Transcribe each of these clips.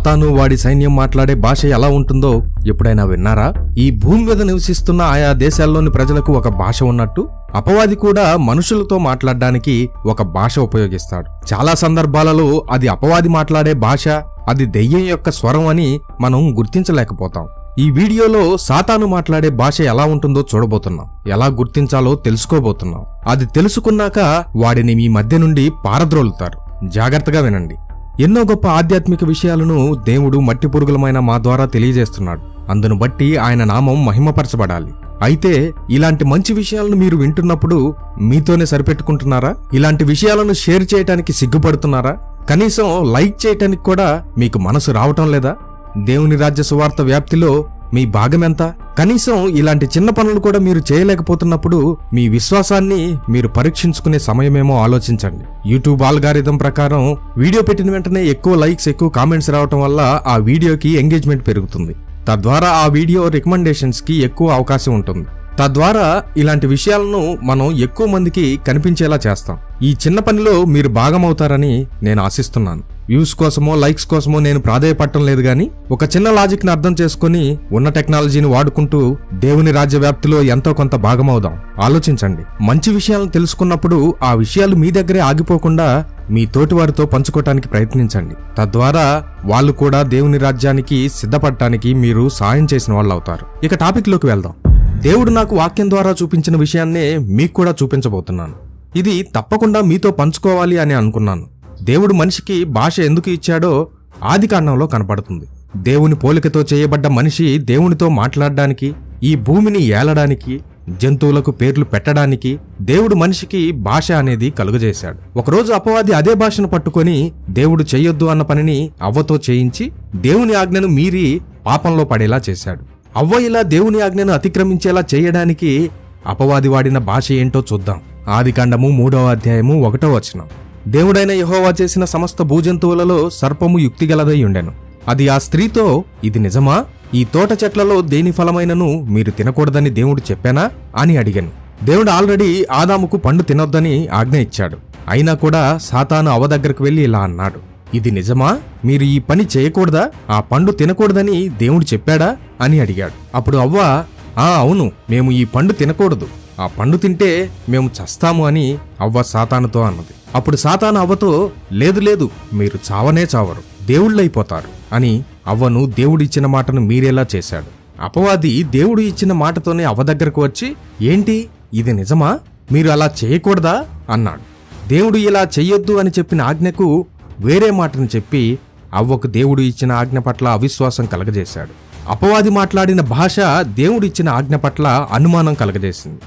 సాతాను వాడి సైన్యం మాట్లాడే భాష ఎలా ఉంటుందో ఎప్పుడైనా విన్నారా? ఈ భూమి మీద నివసిస్తున్న ఆయా దేశాల్లోని ప్రజలకు ఒక భాష ఉన్నట్టు? అపవాది కూడా మనుషులతో మాట్లాడడానికి ఒక భాష ఉపయోగిస్తాడు. చాలా సందర్భాలలో అది అపవాది మాట్లాడే భాష అది దెయ్యం యొక్క స్వరం అని మనం గుర్తించలేకపోతాం. ఈ వీడియోలో సాతాను మాట్లాడే భాష ఎలా ఉంటుందో చూడబోతున్నాం. ఎలా గుర్తించాలో తెలుసుకోబోతున్నాం. అది తెలుసుకున్నాక వాడిని మీ మధ్య నుండి పారద్రోలుతారు. జాగ్రత్తగా వినండి. ఎన్నో గొప్ప ఆధ్యాత్మిక విషయాలను దేవుడు మట్టి పురుగులమైన మా ద్వారా తెలియజేస్తున్నాడు. అందును బట్టి ఆయన నామం మహిమపరచబడాలి. అయితే ఇలాంటి మంచి విషయాలను మీరు వింటున్నప్పుడు మీతోనే సరిపెట్టుకుంటున్నారా? ఇలాంటి విషయాలను షేర్ చేయటానికి సిగ్గుపడుతున్నారా? కనీసం లైక్ చేయటానికి కూడా మీకు మనసు రావటం లేదా? దేవుని రాజ్య సువార్త వ్యాప్తిలో మీ భాగమెంత? కనీసం ఇలాంటి చిన్న పనులు కూడా మీరు చేయలేకపోతున్నప్పుడు మీ విశ్వాసాన్ని మీరు పరీక్షించుకునే సమయమేమో ఆలోచించండి. యూట్యూబ్ ఆల్గారిథం ప్రకారం వీడియో పెట్టిన వెంటనే ఎక్కువ లైక్స్ ఎక్కువ కామెంట్స్ రావటం వల్ల ఆ వీడియోకి ఎంగేజ్మెంట్ పెరుగుతుంది. తద్వారా ఆ వీడియో రికమెండేషన్స్కి ఎక్కువ అవకాశం ఉంటుంది. తద్వారా ఇలాంటి విషయాలను మనం ఎక్కువ మందికి కనిపించేలా చేస్తాం. ఈ చిన్న పనిలో మీరు భాగమవుతారని నేను ఆశిస్తున్నాను. వ్యూస్ కోసమో లైక్స్ కోసమో నేను ప్రాధాయపడటం లేదు కానీ ఒక చిన్న లాజిక్ని అర్థం చేసుకుని ఉన్న టెక్నాలజీని వాడుకుంటూ దేవుని రాజ్య వ్యాప్తిలో ఎంతో కొంత భాగమవుదాం. ఆలోచించండి. మంచి విషయాలను తెలుసుకున్నప్పుడు ఆ విషయాలు మీ దగ్గరే ఆగిపోకుండా మీ తోటివారితో పంచుకోవటానికి ప్రయత్నించండి. తద్వారా వాళ్ళు కూడా దేవుని రాజ్యానికి సిద్ధపడటానికి మీరు సాయం చేసిన వాళ్ళు అవుతారు ఇక టాపిక్లోకి వెళ్దాం. దేవుడు నాకు వాక్యం ద్వారా చూపించిన విషయాన్నే మీకు కూడా చూపించబోతున్నాను. ఇది తప్పకుండా మీతో పంచుకోవాలి అని అనుకున్నాను. దేవుడు మనిషికి భాష ఎందుకు ఇచ్చాడో ఆదికాండంలో కనపడుతుంది. దేవుని పోలికతో చేయబడ్డ మనిషి దేవునితో మాట్లాడడానికి ఈ భూమిని ఏలడానికి జంతువులకు పేర్లు పెట్టడానికి దేవుడు మనిషికి భాష అనేది కలుగజేశాడు. ఒకరోజు అపవాది అదే భాషను పట్టుకొని దేవుడు చెయ్యొద్దు అన్న పనిని అవ్వతో చేయించి దేవుని ఆజ్ఞను మీరి పాపంలో పడేలా చేశాడు. అవ్వ ఇలా దేవుని ఆజ్ఞను అతిక్రమించేలా చేయడానికి అపవాది వాడిన భాష ఏంటో చూద్దాం. ఆదికాండము మూడవ అధ్యాయము ఒకటో వచనం. దేవుడైన యహోవా చేసిన సమస్త భూజంతువులలో సర్పము యుక్తిగలదై ఉండెను. అది ఆ స్త్రీతో ఇది నిజమా? ఈ తోట చెట్లలో దేని ఫలమైనను మీరు తినకూడదని దేవుడు చెప్పానా? అని అడిగాను. దేవుడు ఆల్రెడీ ఆదాముకు పండు తినొద్దని ఆజ్ఞ ఇచ్చాడు. అయినా కూడా సాతాను అవ దగ్గరకు వెళ్ళి ఇలా అన్నాడు ఇది నిజమా? మీరు ఈ పని చేయకూడదా? ఆ పండు తినకూడదని దేవుడు చెప్పాడా? అని అడిగాడు. అప్పుడు అవ్వ ఆ అవును మేము ఈ పండు తినకూడదు. ఆ పండు తింటే మేము చస్తాము అని అవ్వ సాతానుతో అన్నది. అప్పుడు సాతాన అవ్వతో లేదు లేదు మీరు చావనే చావరు దేవుళ్ళైపోతారు అని అవ్వను దేవుడిచ్చిన మాటను మీరేలా చేశాడు. అపవాది దేవుడు ఇచ్చిన మాటతోనే అవ్వ దగ్గరకు వచ్చి ఏంటి ఇది నిజమా? మీరు అలా చేయకూడదా? అన్నాడు. దేవుడు ఇలా చెయ్యొద్దు అని చెప్పిన ఆజ్ఞకు వేరే మాటను చెప్పి అవ్వకు దేవుడు ఇచ్చిన ఆజ్ఞ పట్ల అవిశ్వాసం కలగజేశాడు. అపవాది మాట్లాడిన భాష దేవుడిచ్చిన ఆజ్ఞ పట్ల అనుమానం కలగజేసింది.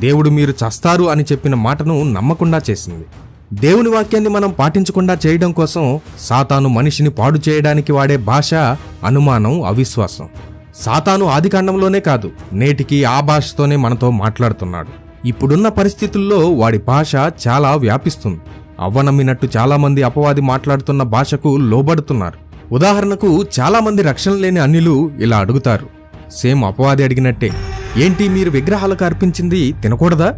దేవుడు మీరు చస్తారు అని చెప్పిన మాటను నమ్మకుండా చేసింది. దేవుని వాక్యాన్ని మనం పాటించకుండా చేయడం కోసం సాతాను మనిషిని పాడు చేయడానికి వాడే భాష అనుమానం అవిశ్వాసం. సాతాను ఆదికాండంలోనే కాదు నేటికి ఆ భాషతోనే మనతో మాట్లాడుతున్నాడు. ఇప్పుడున్న పరిస్థితుల్లో వాడి భాష చాలా వ్యాపిస్తుంది. అవ్వనమ్మినట్టు చాలామంది అపవాది మాట్లాడుతున్న భాషకు లోబడుతున్నారు. ఉదాహరణకు చాలామంది రక్షణ లేని అన్యులు ఇలా అడుగుతారు. సేమ్ అపవాది అడిగినట్టే ఏంటి మీరు విగ్రహాలకు అర్పించింది తినకూడదా?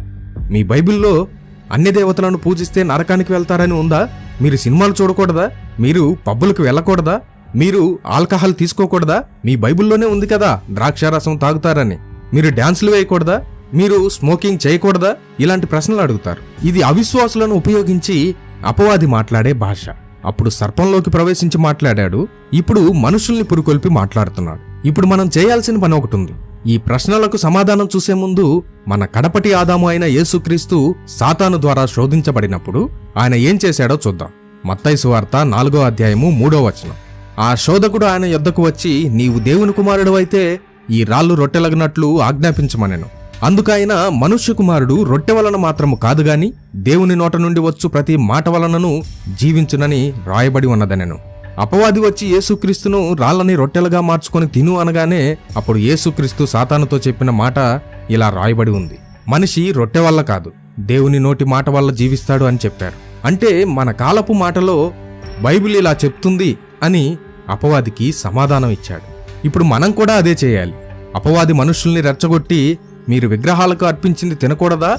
మీ బైబిల్లో అన్ని దేవతలను పూజిస్తే నరకానికి వెళ్తారని ఉందా? మీరు సినిమాలు చూడకూడదా? మీరు పబ్బులకు వెళ్ళకూడదా? మీరు ఆల్కహాల్ తీసుకోకూడదా? మీ బైబిల్లోనే ఉంది కదా ద్రాక్షారసం తాగుతారని. మీరు డ్యాన్సులు వేయకూడదా? మీరు స్మోకింగ్ చేయకూడదా? ఇలాంటి ప్రశ్నలు అడుగుతారు. ఇది అవిశ్వాసులను ఉపయోగించి అపవాది మాట్లాడే భాష. అప్పుడు సర్పంలోకి ప్రవేశించి మాట్లాడాడు. ఇప్పుడు మనుషుల్ని పురుకొల్పి మాట్లాడుతున్నాడు. ఇప్పుడు మనం చేయాల్సిన పని ఒకటి ఉంది. ఈ ప్రశ్నలకు సమాధానం చూసే ముందు మన కడపటి ఆదాము అయిన యేసుక్రీస్తు సాతాను ద్వారా శోధించబడినప్పుడు ఆయన ఏం చేశాడో చూద్దాం. మత్తైసు వార్త నాలుగో అధ్యాయము మూడో వచనం. ఆ శోధకుడు ఆయన యొద్దకు వచ్చి నీవు దేవుని కుమారుడు అయితే ఈ రాళ్ళు రొట్టెలగినట్లు ఆజ్ఞాపించమనెను. అందుకైన మనుష్య కుమారుడు రొట్టె వలన మాత్రము కాదు గాని దేవుని నోట నుండి వచ్చు ప్రతి మాట వలనను జీవించునని రాయబడి ఉన్నదనెను. అపవాది వచ్చి యేసుక్రీస్తును రాళ్ళని రొట్టెలుగా మార్చుకొని తిను అనగానే అప్పుడు యేసుక్రీస్తు సాతానుతో చెప్పిన మాట ఇలా రాయబడి ఉంది. మనిషి రొట్టె వల్ల కాదు దేవుని నోటి మాట వల్ల జీవిస్తాడు అని చెప్పారు. అంటే మన కాలపు మాటలో బైబిల్ ఇలా చెప్తుంది అని అపవాదికి సమాధానం ఇచ్చాడు. ఇప్పుడు మనం కూడా అదే చేయాలి. అపవాది మనుషుల్ని రెచ్చగొట్టి మీరు విగ్రహాలకు అర్పించింది తినకూడదా?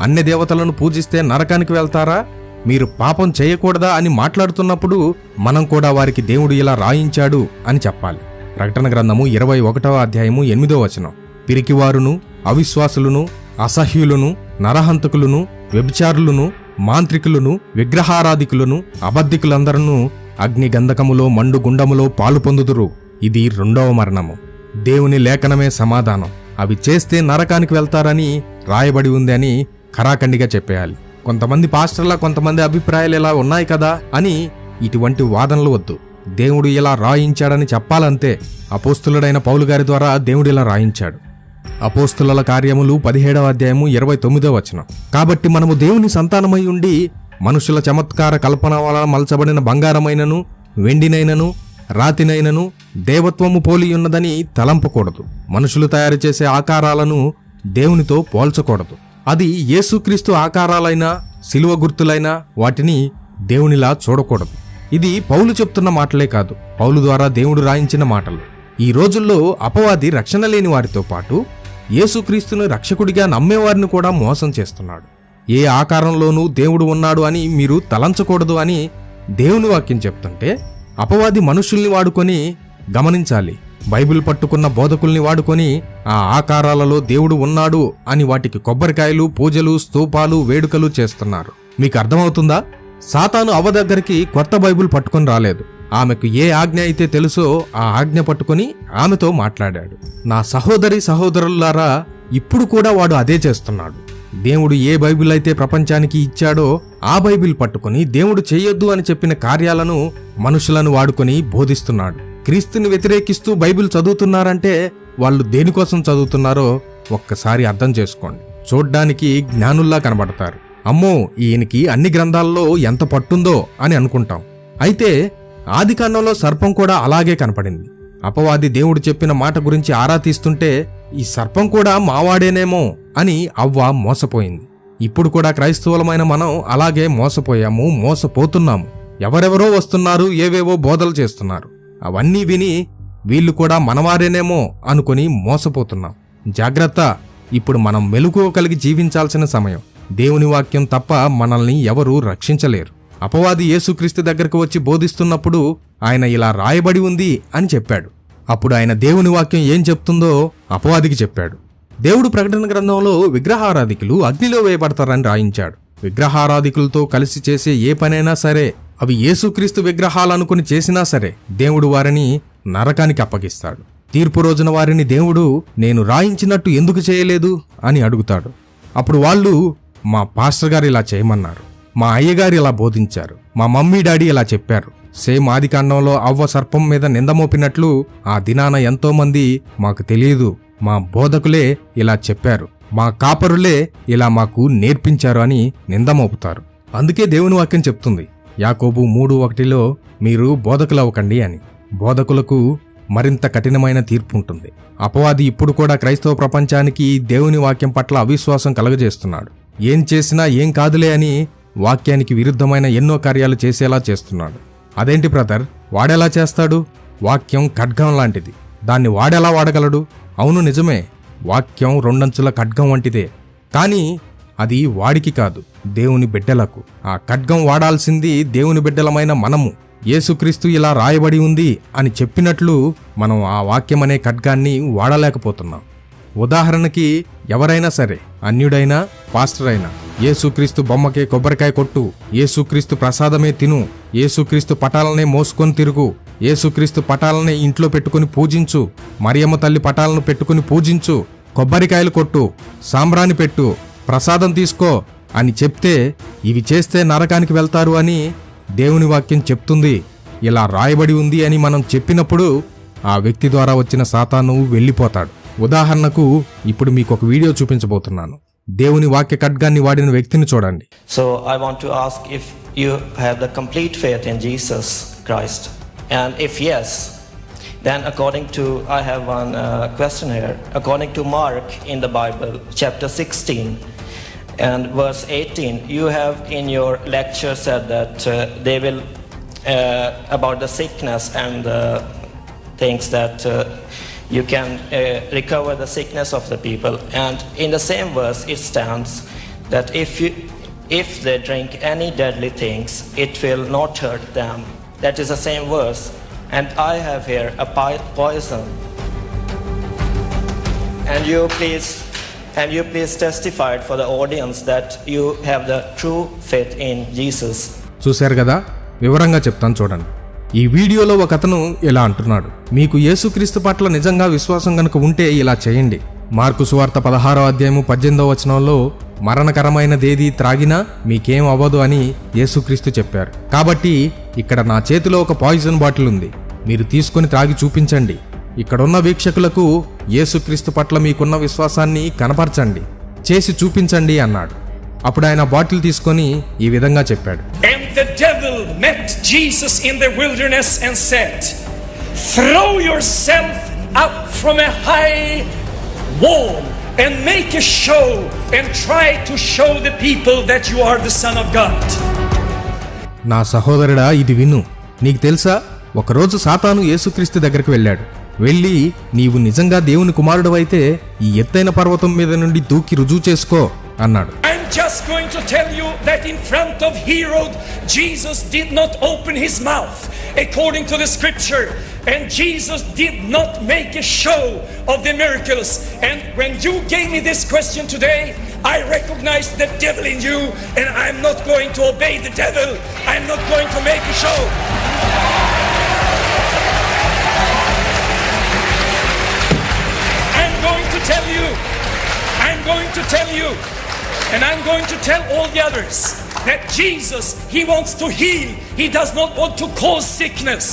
అన్ని దేవతలను పూజిస్తే నరకానికి వెళ్తారా? మీరు పాపం చేయకూడదా అని మాట్లాడుతున్నప్పుడు మనం కూడా వారికి దేవుడు ఇలా రాయించాడు అని చెప్పాలి. ప్రకటన గ్రంథము ఇరవై ఒకటవ అధ్యాయము ఎనిమిదో వచనం. పిరికివారును అవిశ్వాసులను అసహ్యులను నరహంతకులను వ్యభిచారులను మాంత్రికులను విగ్రహారాధికులను అబద్ధికులందరూ అగ్ని గంధకములో మండు గుండములో పాలు పొందుదురు. ఇది రెండవ మరణము. దేవుని లేఖనమే సమాధానం. అవి చేస్తే నరకానికి వెళ్తారని రాయబడి ఉంది అని ఖరాఖండిగా చెప్పేయాలి. కొంతమంది పాస్టర్ల కొంతమంది అభిప్రాయాలు ఇలా ఉన్నాయి కదా అని ఇటువంటి వాదనలు వద్దు. దేవుడు ఇలా రాయించాడని చెప్పాలంతే అపోస్తులుడైన పౌలు గారి ద్వారా దేవుడు ఇలా రాయించాడు. అపోస్తుల కార్యములు పదిహేడవ అధ్యాయము ఇరవై తొమ్మిదవ వచనం. కాబట్టి మనము దేవుని సంతానమై ఉండి మనుషుల చమత్కార కల్పన వలన మలచబడిన బంగారమైనను వెండినైనను రాతినైనను దేవత్వము పోలి ఉన్నదని తలంపకూడదు. మనుషులు తయారు చేసే ఆకారాలను దేవునితో పోల్చకూడదు. అది యేసుక్రీస్తు ఆకారాలైన శిలువ గుర్తులైన వాటిని దేవునిలా చూడకూడదు. ఇది పౌలు చెప్తున్న మాటలే కాదు. పౌలు ద్వారా దేవుడు రాయించిన మాటలు. ఈ రోజుల్లో అపవాది రక్షణ లేని వారితో పాటు యేసుక్రీస్తును రక్షకుడిగా నమ్మేవారిని కూడా మోసం చేస్తున్నాడు. ఏ ఆకారంలోనూ దేవుడు ఉన్నాడు అని మీరు తలంచకూడదు అని దేవుని వాక్యం చెప్తుంటే అపవాది మనుషుల్ని వాడుకొని గమనించాలి. బైబిల్ పట్టుకున్న బోధకుల్ని వాడుకొని ఆ ఆకారాలలో దేవుడు ఉన్నాడు అని వాటికి కొబ్బరికాయలు పూజలు స్తూపాలు వేడుకలు చేస్తున్నారు. మీకు అర్థమవుతుందా? సాతాను అవ్వ దగ్గరికి కొత్త బైబిల్ పట్టుకొని రాలేదు. ఆమెకు ఏ ఆజ్ఞ అయితే తెలుసో ఆ ఆజ్ఞ పట్టుకొని ఆమెతో మాట్లాడాడు. నా సహోదరి సహోదరులారా ఇప్పుడు కూడా వాడు అదే చేస్తున్నాడు. దేవుడు ఏ బైబిల్ అయితే ప్రపంచానికి ఇచ్చాడో ఆ బైబిల్ పట్టుకొని దేవుడు చేయొద్దు అని చెప్పిన కార్యాలను మనుషులను వాడుకొని బోధిస్తున్నాడు. క్రీస్తుని వ్యతిరేకిస్తూ బైబిల్ చదువుతున్నారంటే వాళ్ళు దేనికోసం చదువుతున్నారో ఒక్కసారి అర్థం చేసుకోండి. చూడ్డానికి జ్ఞానుల్లా కనబడతారు. అమ్మో ఈయనకి అన్ని గ్రంథాల్లో ఎంత పట్టుందో అని అనుకుంటాం. అయితే ఆదికాండంలో సర్పం కూడా అలాగే కనపడింది. అపవాది దేవుడు చెప్పిన మాట గురించి ఆరా తీస్తుంటే ఈ సర్పం కూడా మావాడేనేమో అని అవ్వ మోసపోయింది. ఇప్పుడు కూడా క్రైస్తవులమైన మనం అలాగే మోసపోయాము మోసపోతున్నాము. ఎవరెవరో వస్తున్నారు ఏవేవో బోధలు చేస్తున్నారు. అవన్నీ విని వీళ్ళు కూడా మనవారేనేమో అనుకొని మోసపోతున్నాం. జాగ్రత్త ఇప్పుడు మనం మెలకువ కలిగి జీవించాల్సిన సమయం. దేవుని వాక్యం తప్ప మనల్ని ఎవరూ రక్షించలేరు. అపవాది యేసుక్రీస్తు దగ్గరకు వచ్చి బోధిస్తున్నప్పుడు ఆయన ఇలా రాయబడి ఉంది అని చెప్పాడు. అప్పుడు ఆయన దేవుని వాక్యం ఏం చెప్తుందో అపవాదికి చెప్పాడు. దేవుడు ప్రకటన గ్రంథంలో విగ్రహారాధికులు అగ్నిలో వేయబడతారని రాయించాడు. విగ్రహారాధికులతో కలిసి చేసే ఏ పనైనా సరే అవి యేసుక్రీస్తు విగ్రహాలనుకుని చేసినా సరే దేవుడు వారిని నరకానికి అప్పగిస్తాడు. తీర్పు రోజున వారిని దేవుడు నేను రాయించినట్టు ఎందుకు చేయలేదు? అని అడుగుతాడు. అప్పుడు వాళ్ళు మా పాస్టర్ గారు ఇలా చేయమన్నారు. మా అయ్యగారు ఇలా బోధించారు. మా మమ్మీ డాడీ ఇలా చెప్పారు. సేమ్ ఆదికాండంలో అవ్వ సర్పం మీద నింద మోపినట్లు ఆ దినాన ఎంతోమంది మాకు తెలియదు. మా బోధకులే ఇలా చెప్పారు. మా కాపరులే ఇలా మాకు నేర్పించారు అని నిందమోపుతారు. అందుకే దేవుని వాక్యం చెప్తుంది యాకోబు మూడు ఒకటిలో మీరు బోధకులవ్వకండి అని. బోధకులకు మరింత కఠినమైన తీర్పు ఉంటుంది. అపవాది ఇప్పుడు కూడా క్రైస్తవ ప్రపంచానికి దేవుని వాక్యం పట్ల అవిశ్వాసం కలగజేస్తున్నాడు. ఏం చేసినా ఏం కాదులే అని వాక్యానికి విరుద్ధమైన ఎన్నో కార్యాలు చేసేలా చేస్తున్నాడు. అదేంటి బ్రదర్? వాడెలా చేస్తాడు? వాక్యం ఖడ్గం లాంటిది. దాన్ని వాడెలా వాడగలడు? అవును నిజమే. వాక్యం రెండంచుల ఖడ్గం వంటిదే. కానీ అది వాడికి కాదు దేవుని బిడ్డలకు. ఆ ఖడ్గం వాడాల్సింది దేవుని బిడ్డలమైన మనము. యేసుక్రీస్తు ఇలా రాయబడి ఉంది అని చెప్పినట్లు మనం ఆ వాక్యం అనే ఖడ్గాన్ని వాడలేకపోతున్నాం. ఉదాహరణకి ఎవరైనా సరే అన్యుడైనా పాస్టర్ అయినా ఏసుక్రీస్తు బొమ్మకే కొబ్బరికాయ కొట్టు యేసుక్రీస్తు ప్రసాదమే తిను ఏసుక్రీస్తు పటాలనే మోసుకొని తిరుగు ఏసుక్రీస్తు పటాలనే ఇంట్లో పెట్టుకుని పూజించు మరియమ్మ తల్లి పటాలను పెట్టుకుని పూజించు కొబ్బరికాయలు కొట్టు సాంబ్రాణి పెట్టు ప్రసాదం తీసుకో అని చెప్తే ఇవి చేస్తే నరకానికి వెళ్తారు అని దేవుని వాక్యం చెప్తుంది. ఇలా రాయబడి ఉంది అని మనం చెప్పినప్పుడు ఆ వ్యక్తి ద్వారా వచ్చిన సాతాను వెళ్ళిపోతాడు. ఉదాహరణకు ఇప్పుడు మీకు ఒక వీడియో చూపించబోతున్నాను. దేవుని వాక్య ఖడ్గాన్ని వాడిన వ్యక్తిని చూడండి. So I want to ask if you have the complete faith in Jesus Christ and if yes, then according to, I have one uh, question here. According to Mark in the Bible, chapter 16 and verse 18, you have in your lecture said that uh, they will, uh, about the sickness and things that uh, you can uh, recover the sickness of the people. And in the same verse, it stands that if you if they drink any deadly things, it will not hurt them. That is the same verse. And I have here a poison. And you please, and you please testify for the audience that you have the true faith in Jesus. చూశారు కదా? వివరంగా చెప్తాను చూడండి. ఈ వీడియోలో ఒక అతను ఇలా అంటున్నాడు. మీకు యేసుక్రీస్తు పట్ల నిజంగా విశ్వాసం గనుక ఉంటే ఇలా చేయండి. మార్కు సువార్త పదహారో అధ్యాయము పద్దెనిమిదో వచనంలో మరణకరమైనదేది త్రాగినా మీకేం అవ్వదు అని యేసుక్రీస్తు చెప్పారు. కాబట్టి ఇక్కడ నా చేతిలో ఒక పాయిజన్ బాటిల్ ఉంది. మీరు తీసుకుని త్రాగి చూపించండి. ఇక్కడున్న వీక్షకులకు యేసుక్రీస్తు పట్ల మీకున్న విశ్వాసాన్ని కనపరచండి. చేసి చూపించండి అన్నాడు. అప్పుడు ఆయన బాటిల్ తీసుకొని ఈ విధంగా చెప్పాడు. And make a show and try to show the people that you are the son of God. నా సహోదరుడా ఇది విను. నీకు తెలుసా? ఒకరోజు సాతాను యేసుక్రీస్తు దగ్గరికి వెళ్ళాడు. వెళ్ళి నీవు నిజంగా దేవుని కుమారుడవైతే ఈ ఎత్తైన పర్వతం మీద నుండి దూకి రుజువు చేసుకో అన్నాడు. I'm just going to tell you that in front of Herod, Jesus did not open his mouth. According to the scripture. And Jesus did not make a show of the miracles. And when you gave me this question today, I recognize the devil in you, and I'm not going to obey the devil. I'm not going to make a show. I'm going to tell you, I'm going to tell you, and I'm going to tell all the others that Jesus, He wants to heal. He does not want to cause sickness.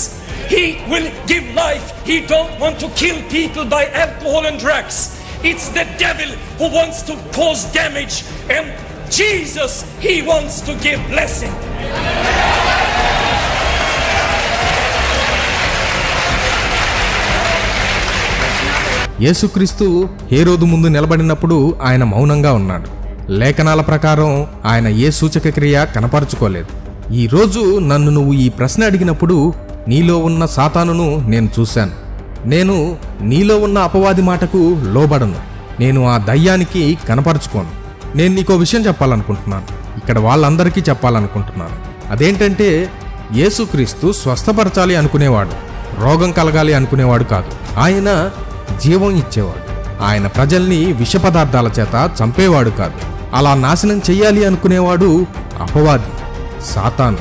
He will give life. He don't want to kill people by alcohol and drugs. It's the devil who wants to cause damage. And Jesus, He wants to give blessing. యేసుక్రీస్తు హేరోదు ముందు నిలబడినప్పుడు ఆయన మౌనంగా ఉన్నాడు లేఖనాల ప్రకారం ఆయన ఏ సూచక క్రియ కనపరుచుకోలేదు. ఈరోజు నన్ను నువ్వు ఈ ప్రశ్న అడిగినప్పుడు నీలో ఉన్న సాతానును నేను చూశాను. నేను నీలో ఉన్న అపవాది మాటకు లోబడను. నేను ఆ దయ్యానికి కనపరుచుకోను. నేను నీకో విషయం చెప్పాలనుకుంటున్నాను. ఇక్కడ వాళ్ళందరికీ చెప్పాలనుకుంటున్నాను. అదేంటంటే యేసుక్రీస్తు స్వస్థపరచాలి అనుకునేవాడు రోగం కలగాలి అనుకునేవాడు కాదు. ఆయన జీవం ఇచ్చేవాడు. ఆయన ప్రజల్ని విష పదార్థాల చేత చంపేవాడు కాదు. అలా నాశనం చెయ్యాలి అనుకునేవాడు అపవాది సాతాను.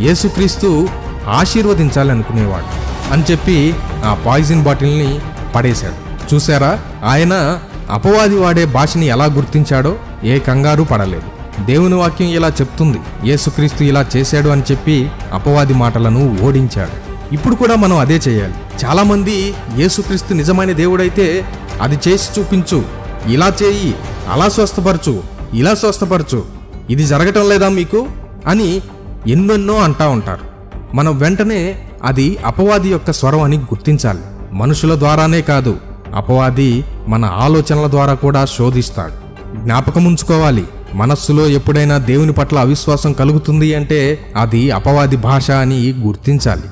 యేసుక్రీస్తు ఆశీర్వదించాలి అనుకునేవాడు అని చెప్పి ఆ పాయిజన్ బాటిల్ని పడేశాడు. చూసారా ఆయన అపవాది వాడే భాషని ఎలా గుర్తించాడో ఏ కంగారు పడలేదు. దేవుని వాక్యం ఇలా చెప్తుంది యేసుక్రీస్తు ఇలా చేశాడు అని చెప్పి అపవాది మాటలను ఓడించాడు. ఇప్పుడు కూడా మనం అదే చేయాలి. చాలామంది యేసుక్రీస్తు నిజమైన దేవుడైతే అది చేసి చూపించు ఇలా చేయి అలా స్వస్థపరచు ఇలా స్వస్థపరచు. ఇది జరగటం లేదా మీకు? అని ఎన్నెన్నో అంటా ఉంటారు. మనం వెంటనే అది అపవాది యొక్క స్వరం అని గుర్తించాలి. మనుషుల ద్వారానే కాదు అపవాది మన ఆలోచనల ద్వారా కూడా శోధిస్తాడు. జ్ఞాపకం ఉంచుకోవాలి. మనస్సులో ఎప్పుడైనా దేవుని పట్ల అవిశ్వాసం కలుగుతుంది అంటే అది అపవాది భాష అని గుర్తించాలి.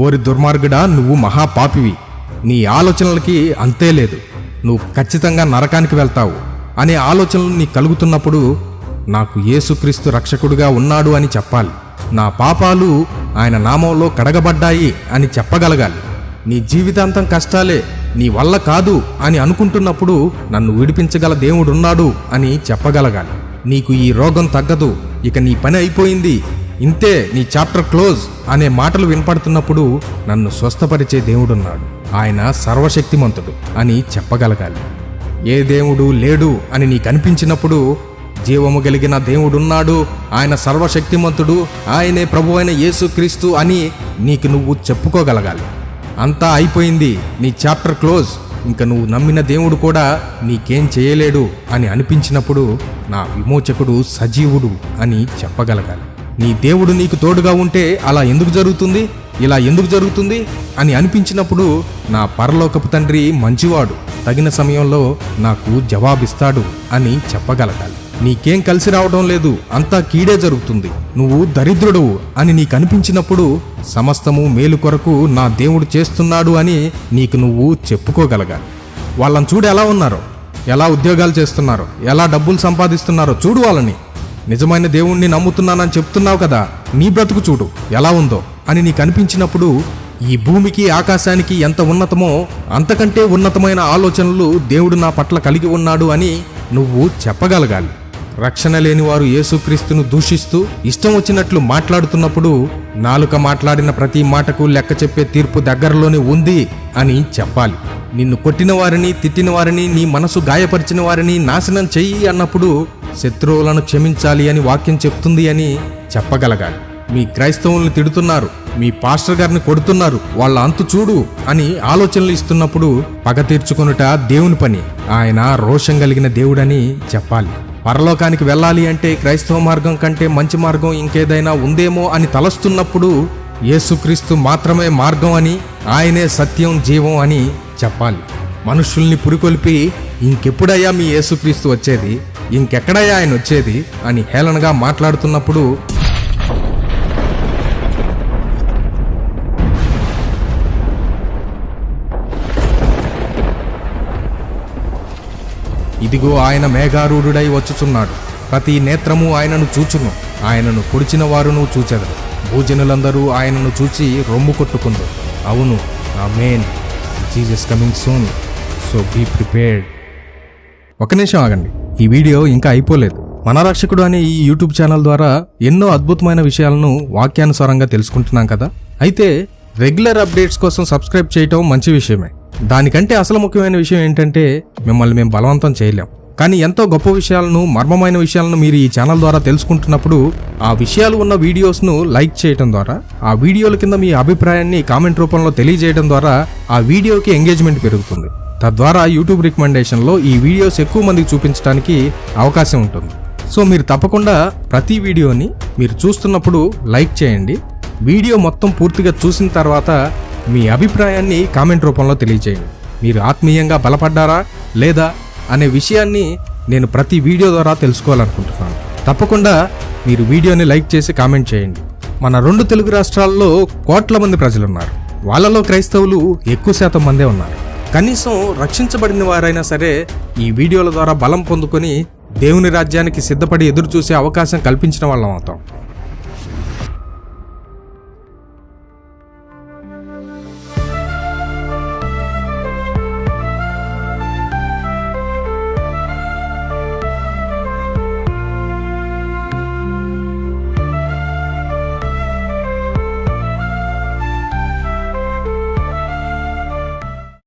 ఓరి దుర్మార్గుడా నువ్వు మహాపాపివి. నీ ఆలోచనలకి అంతే లేదు. నువ్వు ఖచ్చితంగా నరకానికి వెళ్తావు. అనే ఆలోచనలు నీకు కలుగుతున్నప్పుడు నాకు యేసుక్రీస్తు రక్షకుడుగా ఉన్నాడు అని చెప్పాలి. నా పాపాలు ఆయన నామంలో కడగబడ్డాయి అని చెప్పగలగాలి. నీ జీవితాంతం కష్టాలే నీ వల్ల కాదు అని అనుకుంటున్నప్పుడు నన్ను విడిపించగల దేవుడున్నాడు అని చెప్పగలగాలి. నీకు ఈ రోగం తగ్గదు ఇక నీ పని అయిపోయింది ఇంతే నీ చాప్టర్ క్లోజ్ అనే మాటలు వినపడుతున్నప్పుడు నన్ను స్వస్థపరిచే దేవుడున్నాడు. ఆయన సర్వశక్తిమంతుడు అని చెప్పగలగాలి. ఏ దేవుడు లేడు అని నీకు అనిపించినప్పుడు జీవము కలిగిన దేవుడున్నాడు. ఆయన సర్వశక్తిమంతుడు ఆయనే ప్రభు అయిన యేసుక్రీస్తు అని నీకు నువ్వు చెప్పుకోగలగాలి. అంతా అయిపోయింది. నీ చాప్టర్ క్లోజ్. ఇంక నువ్వు నమ్మిన దేవుడు కూడా నీకేం చేయలేడు అని అనిపించినప్పుడు నా విమోచకుడు సజీవుడు అని చెప్పగలగాలి. నీ దేవుడు నీకు తోడుగా ఉంటే అలా ఎందుకు జరుగుతుంది? ఇలా ఎందుకు జరుగుతుంది? అని అనిపించినప్పుడు నా పరలోకపు తండ్రి మంచివాడు. తగిన సమయంలో నాకు జవాబిస్తాడు అని చెప్పగలగాలి. నీకేం కలిసి రావడం లేదు. అంతా కీడే జరుగుతుంది. నువ్వు దరిద్రుడు అని నీకు అనిపించినప్పుడు సమస్తము మేలు కొరకు నా దేవుడు చేస్తున్నాడు అని నీకు నువ్వు చెప్పుకోగలగాలి. వాళ్ళని చూడు ఎలా ఉన్నారో ఎలా ఉద్యోగాలు చేస్తున్నారో ఎలా డబ్బులు సంపాదిస్తున్నారో చూడు వాళ్ళని. నిజమైన దేవుణ్ణి నమ్ముతున్నానని చెప్తున్నావు కదా నీ బ్రతుకు చూడు ఎలా ఉందో అని నీకు అనిపించినప్పుడు ఈ భూమికి ఆకాశానికి ఎంత ఉన్నతమో అంతకంటే ఉన్నతమైన ఆలోచనలు దేవుడు నా పట్ల కలిగి ఉన్నాడు అని నువ్వు చెప్పగలగాలి. రక్షణ లేని వారు యేసుక్రీస్తును దూషిస్తూ ఇష్టం వచ్చినట్లు మాట్లాడుతున్నప్పుడు నాలుక మాట్లాడిన ప్రతి మాటకు లెక్క చెప్పే తీర్పు దగ్గరలోనే ఉంది అని చెప్పాలి. నిన్ను కొట్టిన వారిని తిట్టిన వారిని నీ మనసు గాయపరిచిన వారిని నాశనం చెయ్యి అన్నప్పుడు శత్రువులను క్షమించాలి అని వాక్యం చెప్తుంది అని చెప్పగలగాలి. మీ క్రైస్తవుల్ని తిడుతున్నారు మీ పాస్టర్ గారిని కొడుతున్నారు వాళ్ళ అంతు చూడు అని ఆలోచనలు ఇస్తున్నప్పుడు పగ తీర్చుకొనుట దేవుని పని. ఆయన రోషం కలిగిన దేవుడని చెప్పాలి. పరలోకానికి వెళ్ళాలి అంటే క్రైస్తవ మార్గం కంటే మంచి మార్గం ఇంకేదైనా ఉందేమో అని తలస్తున్నప్పుడు యేసుక్రీస్తు మాత్రమే మార్గం అని ఆయనే సత్యం జీవం అని చెప్పాలి. మనుషుల్ని పురికొల్పి ఇంకెప్పుడయ్యా మీ యేసుక్రీస్తు వచ్చేది? ఇంకెక్కడయ్యా ఆయన వచ్చేది? అని హేళనగా మాట్లాడుతున్నప్పుడు ఇదిగో ఆయన మేఘారూఢుడై వచ్చుచున్నాడు. ప్రతి నేత్రము ఆయనను చూచును. ఆయనను పొడిచిన వారును చూచెదరు. భూజనులందరూ ఆయనను చూచి రొమ్ము కొట్టుకుందరు. అవును ఆ main Jesus coming soon. So be prepared. ఒక నిమిషం ఆగండి. ఈ వీడియో ఇంకా అయిపోలేదు. మన రక్షకుడు అనే ఈ యూట్యూబ్ ఛానల్ ద్వారా ఎన్నో అద్భుతమైన విషయాలను వాక్యానుసారంగా తెలుసుకుంటున్నాం కదా? అయితే రెగ్యులర్ అప్డేట్స్ కోసం సబ్స్క్రైబ్ చేయటం మంచి విషయమే. దానికంటే అసలు ముఖ్యమైన విషయం ఏంటంటే మిమ్మల్ని మేము బలవంతం చేయలేం. కానీ ఎంతో గొప్ప విషయాలను మర్మమైన విషయాలను మీరు ఈ ఛానల్ ద్వారా తెలుసుకుంటున్నప్పుడు ఆ విషయాలు ఉన్న వీడియోస్ను లైక్ చేయడం ద్వారా ఆ వీడియోల కింద మీ అభిప్రాయాన్ని కామెంట్ రూపంలో తెలియజేయడం ద్వారా ఆ వీడియోకి ఎంగేజ్మెంట్ పెరుగుతుంది. తద్వారా యూట్యూబ్ రికమెండేషన్లో ఈ వీడియోస్ ఎక్కువ మందికి చూపించడానికి అవకాశం ఉంటుంది. సో మీరు తప్పకుండా ప్రతి వీడియోని మీరు చూస్తున్నప్పుడు లైక్ చేయండి. వీడియో మొత్తం పూర్తిగా చూసిన తర్వాత మీ అభిప్రాయాన్ని కామెంట్ రూపంలో తెలియజేయండి మీరు ఆత్మీయంగా బలపడ్డారా లేదా అనే విషయాన్ని నేను ప్రతి వీడియో ద్వారా తెలుసుకోవాలనుకుంటున్నాను. తప్పకుండా మీరు వీడియోని లైక్ చేసి కామెంట్ చేయండి. మన రెండు తెలుగు రాష్ట్రాల్లో కోట్ల మంది ప్రజలున్నారు. వాళ్ళలో క్రైస్తవులు ఎక్కువ శాతం మందే ఉన్నారు. కనీసం రక్షించబడిన వారైనా సరే ఈ వీడియోల ద్వారా బలం పొందుకొని దేవుని రాజ్యానికి సిద్ధపడి ఎదురు చూసే అవకాశం కల్పించిన వాళ్ళం అవుతాం.